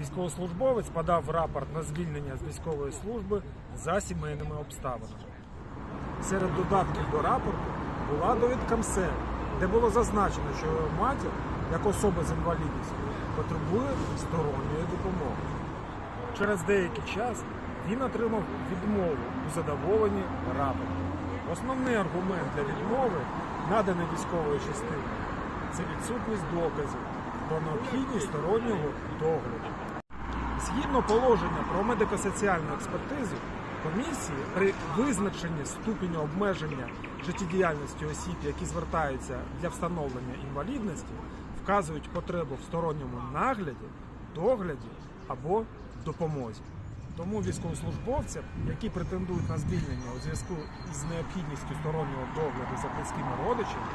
Військовослужбовець подав рапорт на звільнення з військової служби за сімейними обставинами. Серед додатків до рапорту була довідка МСЕ, де було зазначено, що його матір, як особа з інвалідністю, потребує сторонньої допомоги. Через деякий час він отримав відмову у задоволенні рапорту. Основний аргумент для відмови, наданий військовою частиною, це відсутність доказів про необхідність стороннього догляду. Згідно положення про медико-соціальну експертизу, комісії при визначенні ступеню обмеження життєдіяльності осіб, які звертаються для встановлення інвалідності, вказують потребу в сторонньому нагляді, догляді або допомозі. Тому військовослужбовцям, які претендують на звільнення у зв'язку із необхідністю стороннього догляду за близькими родичами,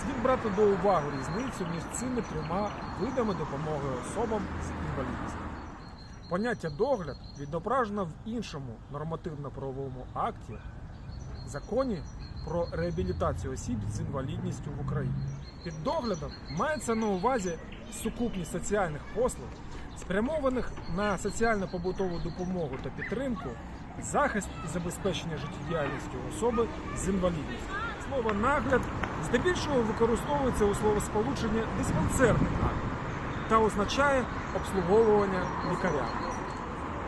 слід брати до уваги різницю між цими трьома видами допомоги особам з інвалідністю. Поняття догляд відображено в іншому нормативно-правовому акті законі про реабілітацію осіб з інвалідністю в Україні. Під доглядом мається на увазі сукупність соціальних послуг, спрямованих на соціально-побутову допомогу та підтримку, захист і забезпечення життєдіяльністю особи з інвалідністю. Слово нагляд здебільшого використовується у словосполученні диспансерний нагляд та означає обслуговування лікаря.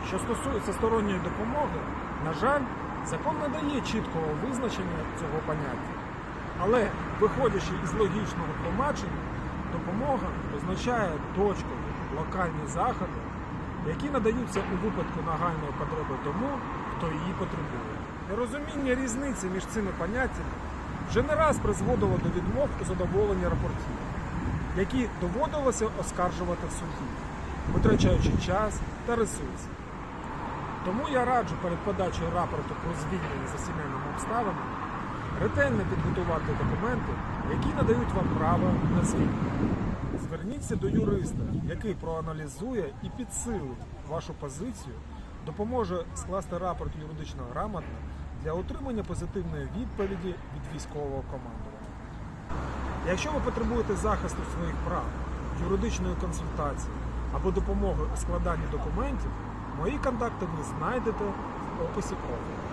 Що стосується сторонньої допомоги, на жаль, закон не дає чіткого визначення цього поняття. Але, виходячи із логічного тлумачення, допомога означає точкові локальні заходи, які надаються у випадку нагальної потреби тому, хто її потребує. Нерозуміння різниці між цими поняттями вже не раз призводило до відмов у задоволенні рапортів, які доводилося оскаржувати в суді, витрачаючи час та ресурси. Тому я раджу перед подачею рапорту про звільнення за сімейними обставинами ретельно підготувати документи, які надають вам право на звільнення. Зверніться до юриста, який проаналізує і підсилить вашу позицію, допоможе скласти рапорт юридично грамотно для отримання позитивної відповіді від військового командування. Якщо ви потребуєте захисту своїх прав, юридичної консультації або допомоги у складанні документів, мої контакти ви знайдете в описі профілю.